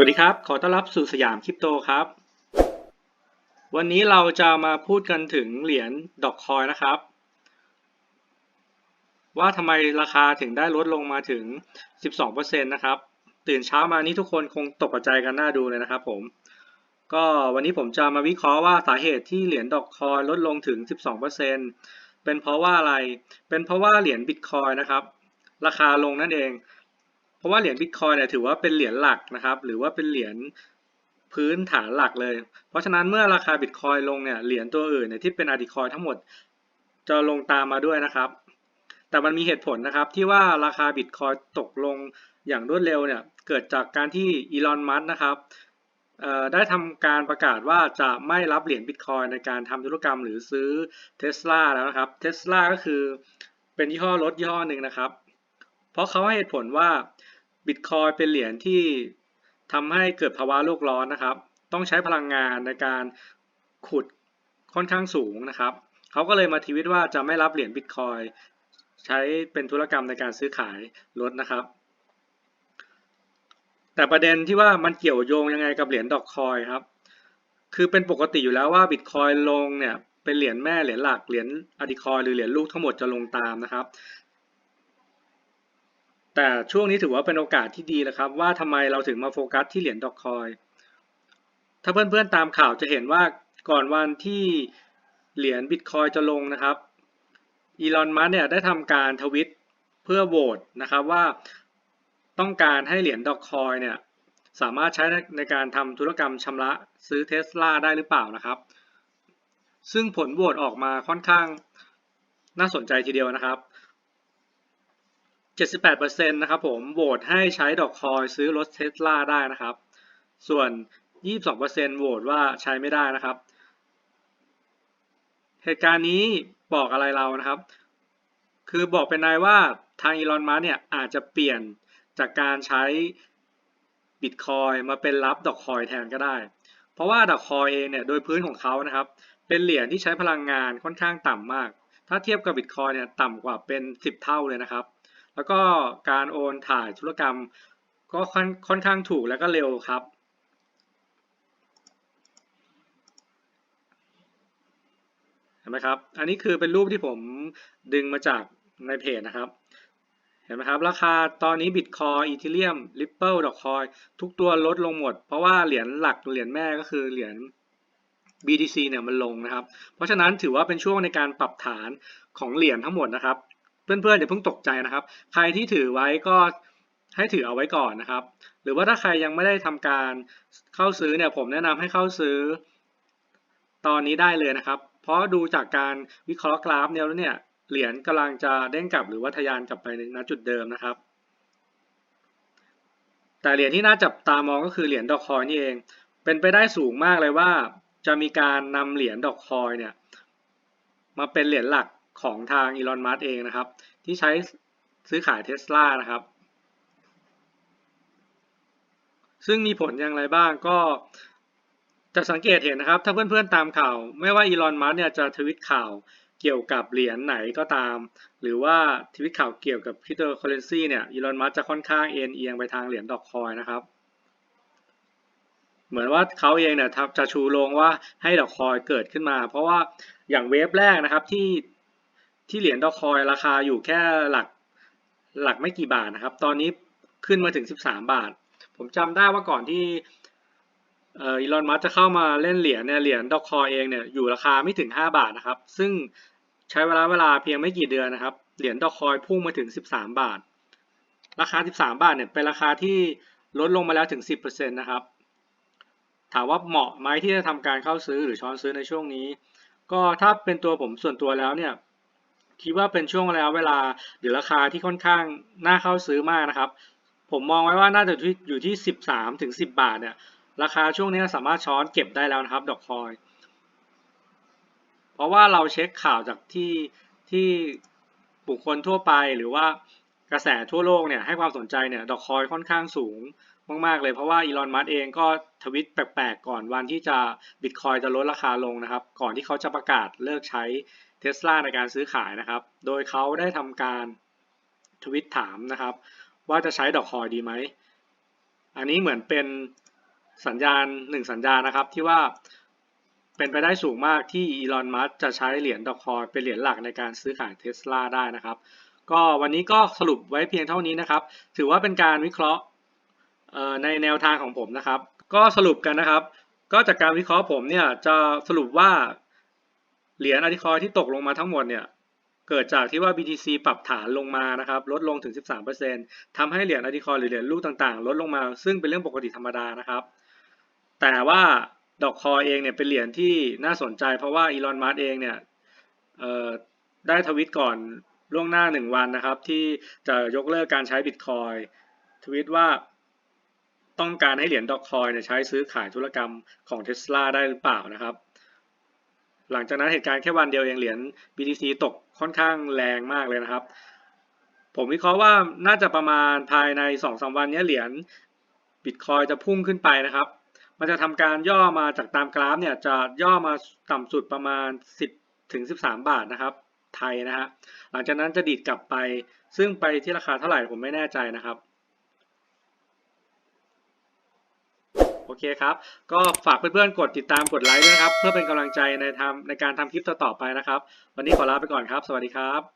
วัสดีครับ ขอต้อนรับสู่สยามคริปโตครับ วันนี้เราจะมาพูดกันถึงเหรียญดอกคอยนะครับ ว่าทำไมราคาถึงได้ลดลงมาถึง 12%นะครับ ตื่นเช้ามานี้ทุกคนคงตกใจกันน่าดูเลยนะครับผม ก็วันนี้ผมจะมาวิเคราะห์ว่าสาเหตุที่เหรียญดอกคอยลดลงถึง 12%เป็นเพราะว่าอะไร เป็นเพราะว่าเหรียญบิตคอยนะครับ ราคาลงนั่นเอง ราะว่าเหรียญบิตคอยเนี่ยถือว่าเป็นเหรียญหลักนะครับ หรือว่าเป็นเหรียญพื้นฐานหลักเลย เพราะฉะนั้นเมื่อราคาบิตคอยลงเนี่ยเหรียญตัวอื่นเนี่ยที่เป็นอาร์ติคอยทั้งหมดจะลงตามมาด้วยนะครับ แต่มันมีเหตุผลนะครับที่ว่าราคาบิตคอยตกลงอย่างรวดเร็วเนี่ยเกิดจากการที่อีลอนมัสนะครับได้ทำการประกาศว่าจะไม่รับเหรียญบิตคอยในการทำธุรกรรมหรือซื้อเทสลาแล้วนะครับเทสลาก็คือเป็นยี่ห้อรถยี่ห้อหนึ่งนะครับ เพราะเขาให้เหตุผลว่า บิตคอยเป็นเหรียญที่ทำให้เกิดภาวะโลกร้อนนะครับ ต้องใช้พลังงานในการขุดค่อนข้างสูงนะครับ เขาก็เลยมาทวิตว่าจะไม่รับเหรียญบิตคอยใช้เป็นธุรกรรมในการซื้อขายรถนะครับ แต่ประเด็นที่ว่ามันเกี่ยวโยงยังไงกับเหรียญดอกคอยครับ คือเป็นปกติอยู่แล้วว่าบิตคอยลงเนี่ยเป็นเหรียญแม่เหรียญหลักเหรียญอดิคอยหรือเหรียญลูกทั้งหมดจะลงตามนะครับ แต่ช่วงนี้ถือว่าเป็นโอกาสที่ดีแล้วครับ ว่าทำไมเราถึงมาโฟกัสที่เหรียญดอกคอย ถ้าเพื่อนๆตามข่าวจะเห็นว่าก่อนวันที่เหรียญบิตคอยจะลงนะครับอีลอนมัสเนี่ยได้ทำการทวิตเพื่อโหวตนะครับว่าต้องการให้เหรียญดอกคอยเนี่ยสามารถใช้ในการทำธุรกรรมชำระซื้อเทสลาได้หรือเปล่านะครับ ซึ่งผลโหวตออกมาค่อนข้างน่าสนใจทีเดียวนะครับ 78%นะครับผมโหวตให้ใช้ดอกคอยซื้อรถเทสลาได้นะครับ ส่วน 22%โหวตว่าใช้ไม่ได้นะครับ เหตุการณ์นี้บอกอะไรเรานะครับ คือบอกเป็นนายว่าทางอีลอนมัสเนี่ยอาจจะเปลี่ยนจากการใช้บิตคอยมาเป็นรับดอกคอยแทนก็ได้ เพราะว่าดอกคอยเองเนี่ยโดยพื้นของเขานะครับ เป็นเหรียญที่ใช้พลังงานค่อนข้างต่ำมาก ถ้าเทียบกับบิตคอยเนี่ยต่ำกว่าเป็น 10 เท่าเลยนะครับ แล้วก็การโอนถ่ายธุรกรรมก็ค่อนค่อนข้างถูกแล้วก็เร็วครับ เห็นไหมครับ อันนี้คือเป็นรูปที่ผมดึงมาจากในเพจนะครับ เห็นไหมครับ ราคาตอนนี้บิตคอยอีเทเรียมริปเปิลดอกคอยทุกตัวลดลงหมด เพราะว่าเหรียญหลักเหรียญแม่ก็คือเหรียญ BTC เนี่ยมันลงนะครับ เพราะฉะนั้นถือว่าเป็นช่วงในการปรับฐานของเหรียญทั้งหมดนะครับ เพื่อนๆอย่าเพิ่งตกใจนะครับ ใครที่ถือไว้ก็ให้ถือเอาไว้ก่อนนะครับ หรือว่าถ้าใครยังไม่ได้ทำการเข้าซื้อเนี่ยผมแนะนำให้เข้าซื้อ ตอนนี้ได้เลยนะครับ เพราะดูจากการวิเคราะห์กราฟเนี่ยแล้วเนี่ยเหรียญกำลังจะเด้งกลับหรือว่าทะยานกลับไปในณจุดเดิมนะครับ แต่เหรียญที่น่าจับตามองก็คือเหรียญดอกคอยนี่เอง เป็นไปได้สูงมากเลยว่า จะมีการนำเหรียญดอกคอยเนี่ยมาเป็นเหรียญหลัก ของทางอีลอนมัสเองนะครับ ที่ใช้ซื้อขายเทสลานะครับ ซึ่งมีผลอย่างไรบ้างก็จะสังเกตเห็นนะครับ ถ้าเพื่อนๆตามข่าว ไม่ว่าอีลอนมัสเนี่ยจะทวิตข่าวเกี่ยวกับเหรียญไหนก็ตาม หรือว่าทวิตข่าวเกี่ยวกับคริปโตเคอเรนซีเนี่ยอีลอนมัสจะค่อนข้างเอ็นเอียงไปทางเหรียญดอกคอยนะครับ เหมือนว่าเขาเองเนี่ยจะชูโรงว่าให้ดอกคอยเกิดขึ้นมา เพราะว่าอย่างเวฟแรกนะครับที่ ที่เหรียญดอคอยราคาอยู่แค่หลักหลักไม่กี่บาทนะครับ ตอนนี้ขึ้นมาถึง 13 บาท ผมจำได้ว่าก่อนที่เอ่ออีลอนมัสจะเข้ามาเล่นเหรียญเนี่ยเหรียญดอกคอยเองเนี่ยอยู่ราคาไม่ถึง 5 บาทนะครับ ซึ่งใช้เวลาเวลาเพียงไม่กี่เดือนนะครับ เหรียญดอกคอยพุ่งมาถึง 13 บาท ราคา 13 บาทเนี่ยเป็นราคาที่ลดลงมาแล้วถึง 10%นะครับ ถามว่าเหมาะไหมที่จะทำการเข้าซื้อหรือช้อนซื้อในช่วงนี้ ก็ถ้าเป็นตัวผมส่วนตัวแล้วเนี่ย คิดว่าเป็นช่วงระยะเวลาหรือราคาที่ค่อนข้างน่าเข้าซื้อมากนะครับ ผมมองไว้ว่าน่าจะอยู่ที่ 13ถึง10 บาทเนี่ยราคาช่วงนี้สามารถช้อนเก็บได้แล้วนะครับ ดอกคอย เพราะว่าเราเช็คข่าวจากที่ที่บุคคลทั่วไปหรือว่า กระแสทั่วโลกเนี่ยให้ความสนใจเนี่ยดอกคอยค่อนข้างสูงมากๆเลยเพราะว่าอีลอนมัสเองก็ทวิตแปลกๆก่อนวันที่จะบิตคอยจะลดราคาลงนะครับ ก่อนที่เขาจะประกาศเลิกใช้เทสลาในการซื้อขายนะครับ โดยเขาได้ทำการทวิตถามนะครับ ว่าจะใช้ดอกคอยดีไหม อันนี้เหมือนเป็นสัญญาณหนึ่งสัญญาณนะครับที่ว่าเป็นไปได้สูงมากที่อีลอนมัสจะใช้เหรียญดอกคอยเป็นเหรียญหลักในการซื้อขายเทสลาได้นะครับ ก็วันนี้ก็สรุปไว้เพียงเท่านี้นะครับ ถือว่าเป็นการวิเคราะห์ในแนวทางของผมนะครับ ก็สรุปกันนะครับ ก็จากการวิเคราะห์ผมเนี่ยจะสรุปว่าเหรียญอ t ิคอยที่ตกลงมาทั้งหมดเนี่ยเกิดจากที่ว่า BTC ปรับฐานลงมานะครับ ลดลงถึง 13%ทำให้เหรียญอ t ิคอยหรือเหรียญลูกต่างๆ ลดลงมา ซึ่งเป็นเรื่องปกติธรรมดานะครับ แต่ว่าดอกคอยเองเนี่ยเป็นเหรียญที่น่าสนใจ เพราะว่าอีลอน มัสเองเนี่ยได้ทวิตก่อน ล่วงหน้าหนึ่งวันนะครับ ที่จะยกเลิกการใช้บิตคอยทวิตว่าต้องการให้เหรียญดอกคอยเนี่ยใช้ซื้อขายธุรกรรมของเทสลาได้หรือเปล่านะครับ หลังจากนั้นเหตุการณ์แค่วันเดียวเองเหรียญ BTC ตกค่อนข้างแรงมากเลยนะครับ ผมวิเคราะห์ว่าน่าจะประมาณภายใน2-3วันนี้เหรียญบิตคอยจะพุ่งขึ้นไปนะครับ มันจะทำการย่อมาจากตามกราฟเนี่ยจะย่อมาต่ำสุดประมาณ 10ถึง13 บาทนะครับ ไทยนะฮะหลังจากนั้นจะดีดกลับไป ซึ่งไปที่ราคาเท่าไหร่ผมไม่แน่ใจนะครับโอเคครับ ก็ฝากเพื่อนๆ กดติดตามกดไลค์ด้วยนะครับ เพื่อเป็นกำลังใจในทำในการทำคลิปต่อๆไปนะครับ วันนี้ขอลาไปก่อนครับ สวัสดีครับ